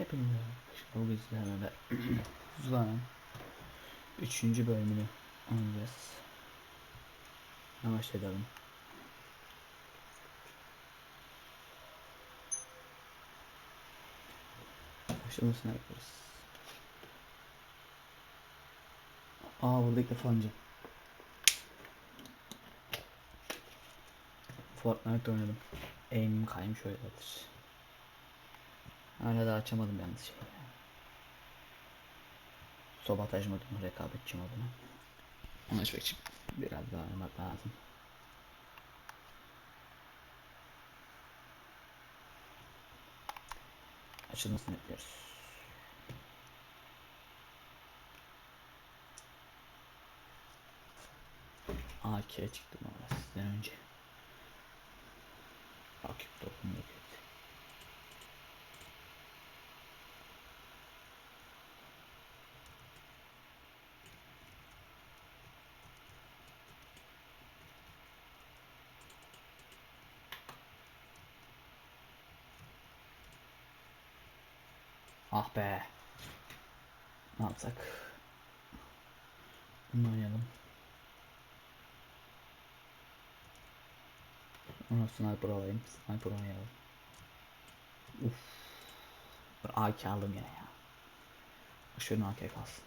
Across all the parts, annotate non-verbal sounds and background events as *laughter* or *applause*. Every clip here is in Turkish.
Hepinize bu bizlerle Zula'nın 3. bölümünü oynayacağız. Yavaş edelim. Başlamasını yaparız. Aa burada ilk defa oynayacağım. Fortnite oynadım. Aim'im kaymış öyledir. Hala da açamadım yalnız şeyi. Sabotaj modunu, rekabetçi modunu. Onu açmak için biraz daha oynamak lazım. Açılmasını bekliyoruz. AK'ye çıktım ama sizden önce. Rakip topum yok. Ah be. Ne yapsak? Bunu oynayalım. Onu sniper alayım. Sniper oynayalım. Uf. AK aldım yine ya. Şöyle AK kalsın.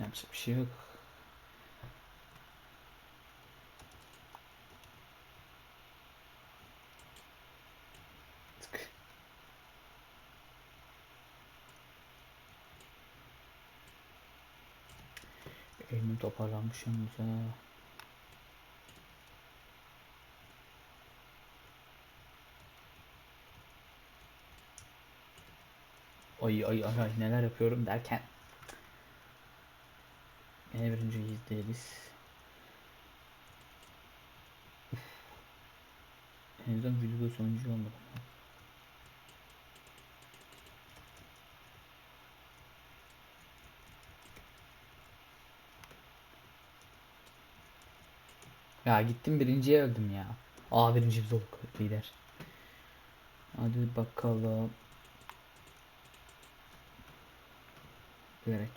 Yapacak bir şey yok. Tık. Elimim toparlanmış yalnız ha. Ay ay ay ay neler yapıyorum derken Yine birinci değiliz. Uf. En azından video sonuncu olmadı. Ya gittim birinciye öldüm ya. Aa birinci olduk lider. Hadi bakalım. Gerek.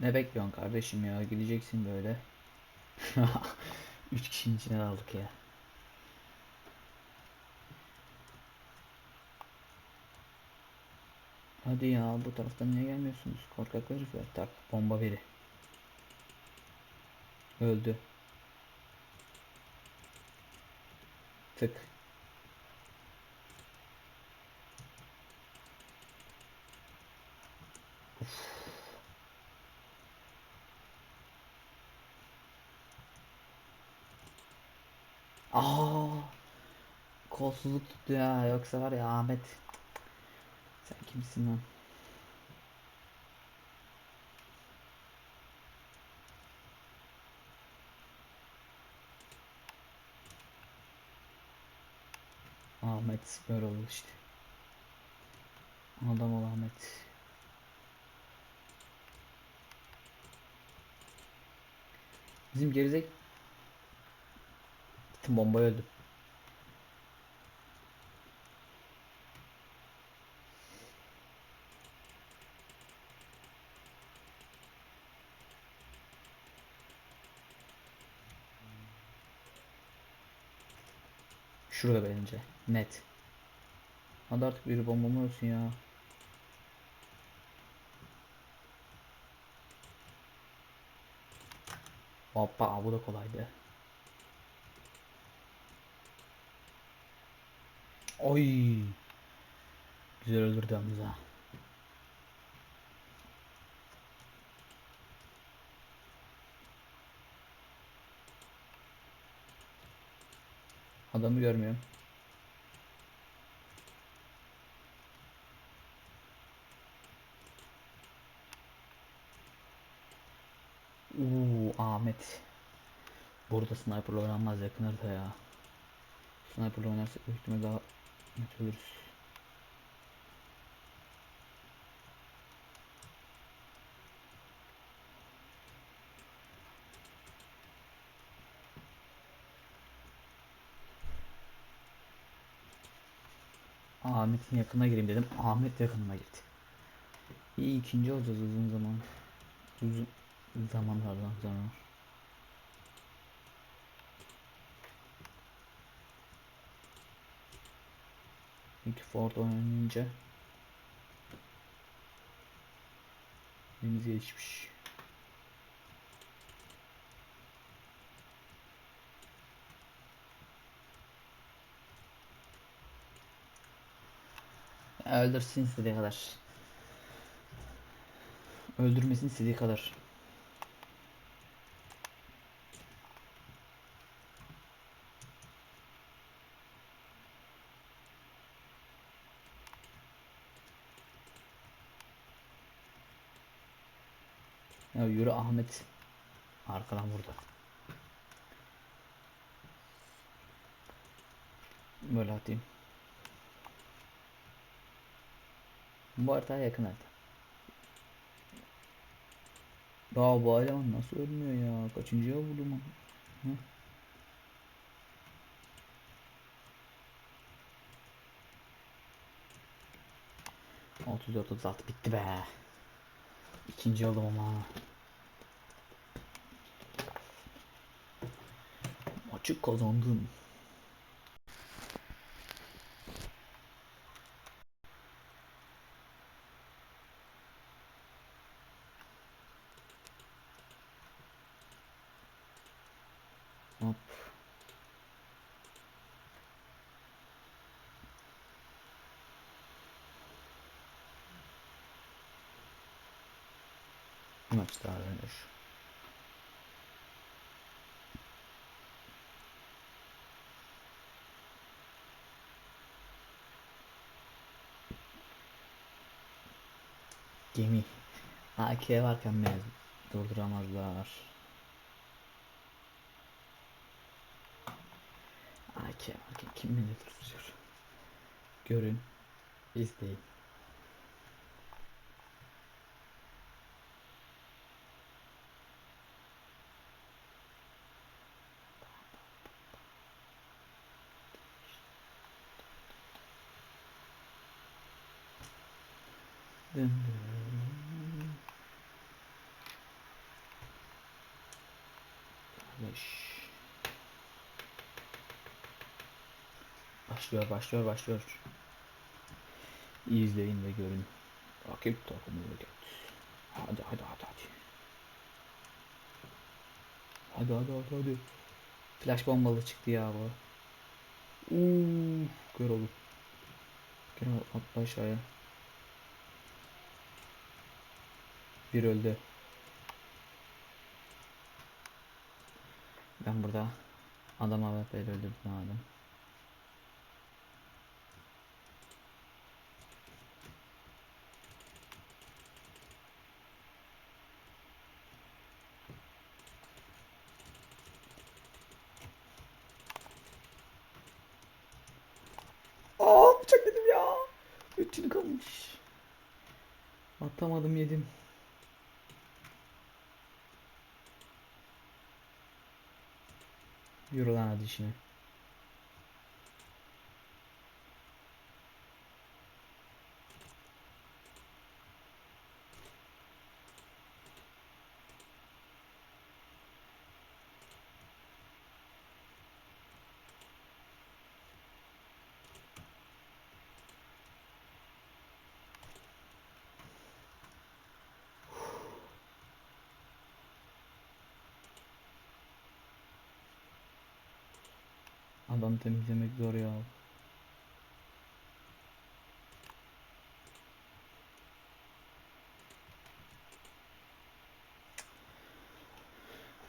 Ne bekliyorsun kardeşim ya? Gideceksin böyle. *laughs* Üç kişinin içine aldık ya. Hadi ya bu taraftan niye gelmiyorsunuz? Korkak herifler. Tak bomba biri. Öldü. Tık. Aa, kolsuzluk tuttu ya. Yoksa var ya Ahmet. Sen kimsin lan? Ahmet böyle oldu işte. Adam ol Ahmet. Bizim gerizek Gittim bombayı. Şurada bence. Net. Hadi artık biri bombamı ölsün ya. Hoppa bu da kolaydı. Oy. Güzel öldürdü yalnız Adamı görmüyorum. Uuu Ahmet. Burada sniper oynanmaz yakın ya. Sniper oynarsak büyük daha net ölürüz. Ahmet'in yakına gireyim dedim. Ahmet yakınıma gitti. İyi ikinci olacağız uzun zaman. Uzun zamanlardan sonra. İlk Ford oynayınca Deniz geçmiş. Öldürsün istediği kadar. Öldürmesin istediği kadar. Ya yürü Ahmet. Arkadan vurdu. Böyle atayım. Bu harita yakın harita. Ya bu eleman nasıl ölmüyor ya? Kaçıncıya vurdum? Hı? Otuz dört otuz altı bitti be. İkinci oldum ama. Maçı kazandım. Gemi. AK varken beni durduramazlar. AK varken kim beni durduruyor? Görün. izleyin. Dın. Başlıyor, başlıyor, başlıyor. İyi izleyin ve görün. Rakip takımı göt. Hadi, hadi, hadi, hadi. Hadi, hadi, hadi, hadi. Flash bombalı çıktı ya bu. Uuu, gör oğlum. Gel atla aşağıya. Bir öldü. Ben burada adam AWP'yle öldürdüm adam. Aa bıçak yedim ya. Üçünü kalmış. Atamadım yedim. Yürü lan hadi işine. Adam temizlemek zor ya.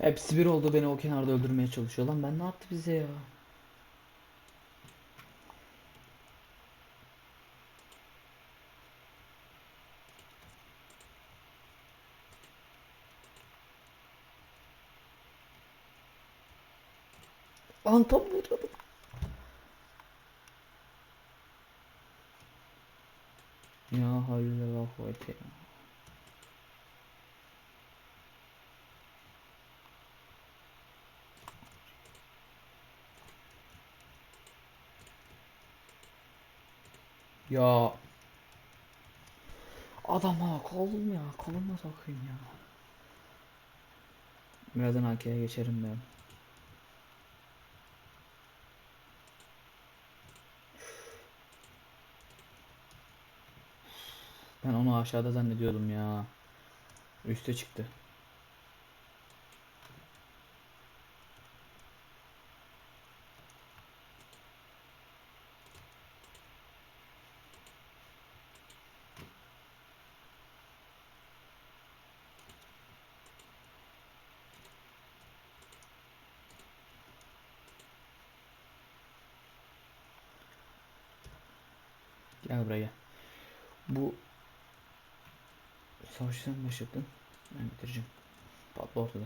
Hepsi bir oldu beni o kenarda öldürmeye çalışıyor lan ben ne yaptı bize ya? Lan tam vuruyordum. Ya havle ve kuvvete ya. Ya. Adama kaldım ya. Kalınma sakın ya. Birazdan AK'ye geçerim ben. Ben onu aşağıda zannediyordum ya. Üste çıktı. Gel buraya. Bu savaşı sen başlattın. Ben bitireceğim. Patla ortada.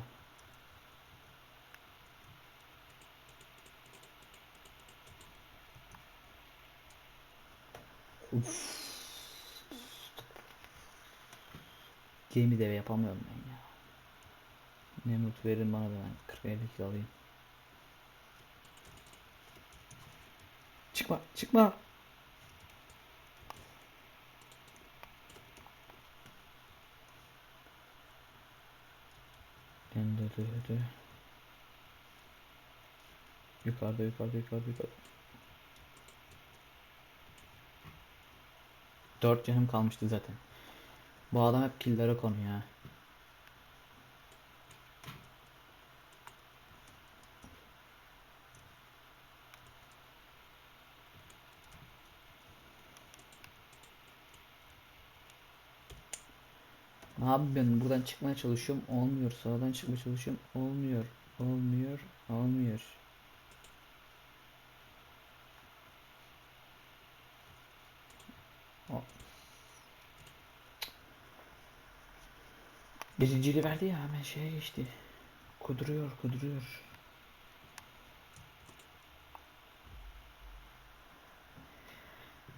Uf. Gemi deve yapamıyorum ben ya. Nemrut verin bana da ben 40 50 kilo alayım. Çıkma, çıkma. Döndürdü. Yukarıda, yukarıda, yukarıda, yukarıda. Dört canım kalmıştı zaten. Bu adam hep killere konuyor ya. Abi ben buradan çıkmaya çalışıyorum olmuyor. Sağdan çıkmaya çalışıyorum olmuyor. Olmuyor. Olmuyor. Birinciliği verdi ya hemen şeye geçti. Kuduruyor kuduruyor.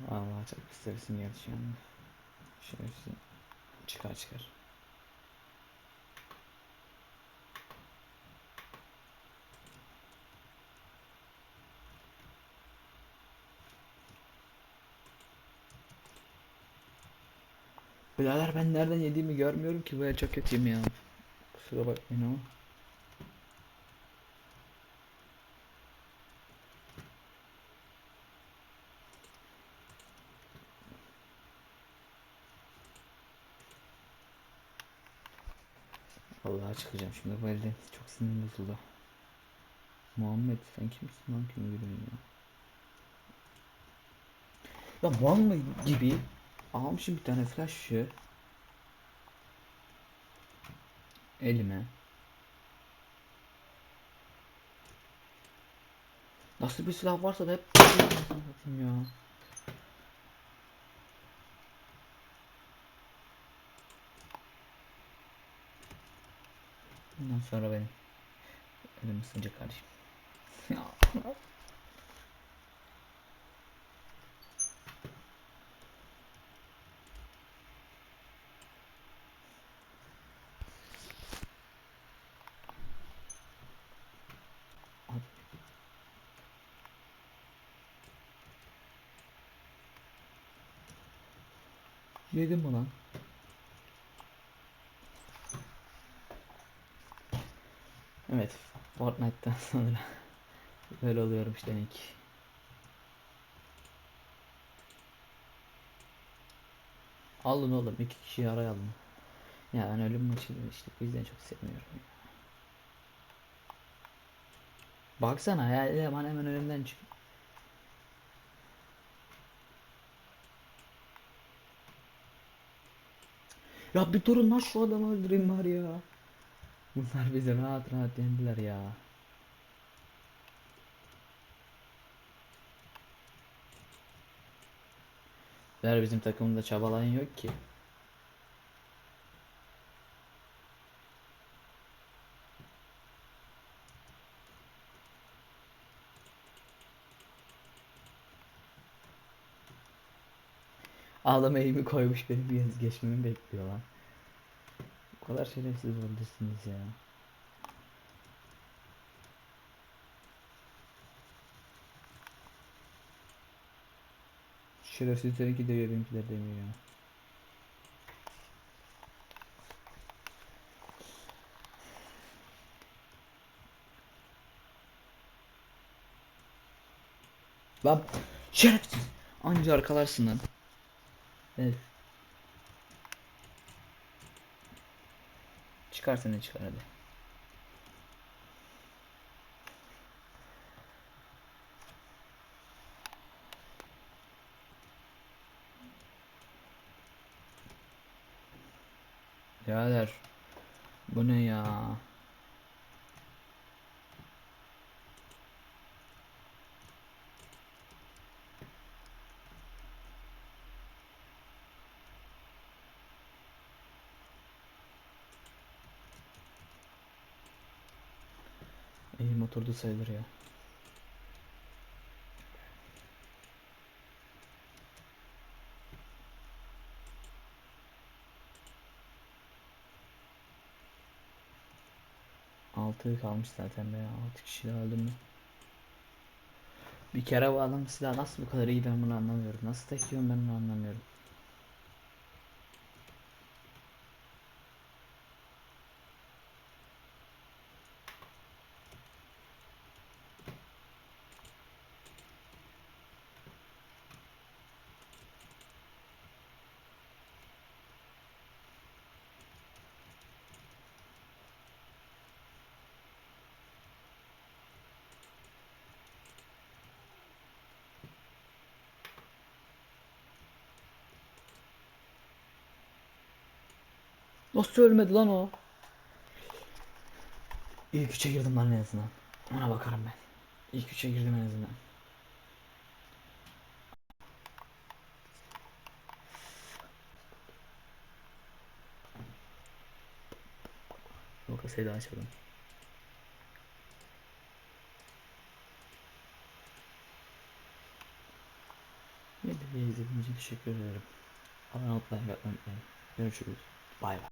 Vallahi çok istersin şu anda. Şerefsiz. Çıkar çıkar. Birader ben nereden yediğimi görmüyorum ki böyle çok kötüyüm ya. Kusura bakmayın ama. Vallahi çıkacağım şimdi bu elden çok sinirim bozuldu. Muhammed sen kimsin lan kimi ya? Ya mı gibi almışım bir tane flash'ı elime. Nasıl bir silah varsa da hep *laughs* ya. Bundan sonra benim elim ısınacak kardeşim. *laughs* Yedim mi lan? Evet, Fortnite'tan sonra *laughs* böyle oluyorum işte Nick. Alın oğlum, iki kişi araya alın. Ya ben ölüm maçı işte bu yüzden çok sevmiyorum. Baksana ya eleman hemen önümden çık. Ya bir durun lan şu adamı öldüreyim var ya. Bunlar bizi rahat rahat yendiler ya. Der bizim takımda çabalayan yok ki. Ağlama eğimi koymuş benim bir geçmemi bekliyor lan. Bu kadar şerefsiz olabilirsiniz ya. Şerefsizlerinki demiyor benimkiler demiyor ya. Lan şerefsiz. Anca arkalarsın lan. Evet. Çıkar seni çıkar hadi. Birader. Bu ne ya? İyi motorda sayılır ya. Altı kalmış zaten be. Altı kişi öldüm mü? Bir kere bu adam silah nasıl bu kadar iyi ben bunu anlamıyorum. Nasıl tek ben bunu anlamıyorum. Nasıl ölmedi lan o? İlk üçe girdim lan en azından. Ona bakarım ben. İlk üçe girdim en azından. O kasayı da açalım. Videoyu izlediğiniz için teşekkür ederim. Abone olmayı unutmayın. Görüşürüz. Bay bay.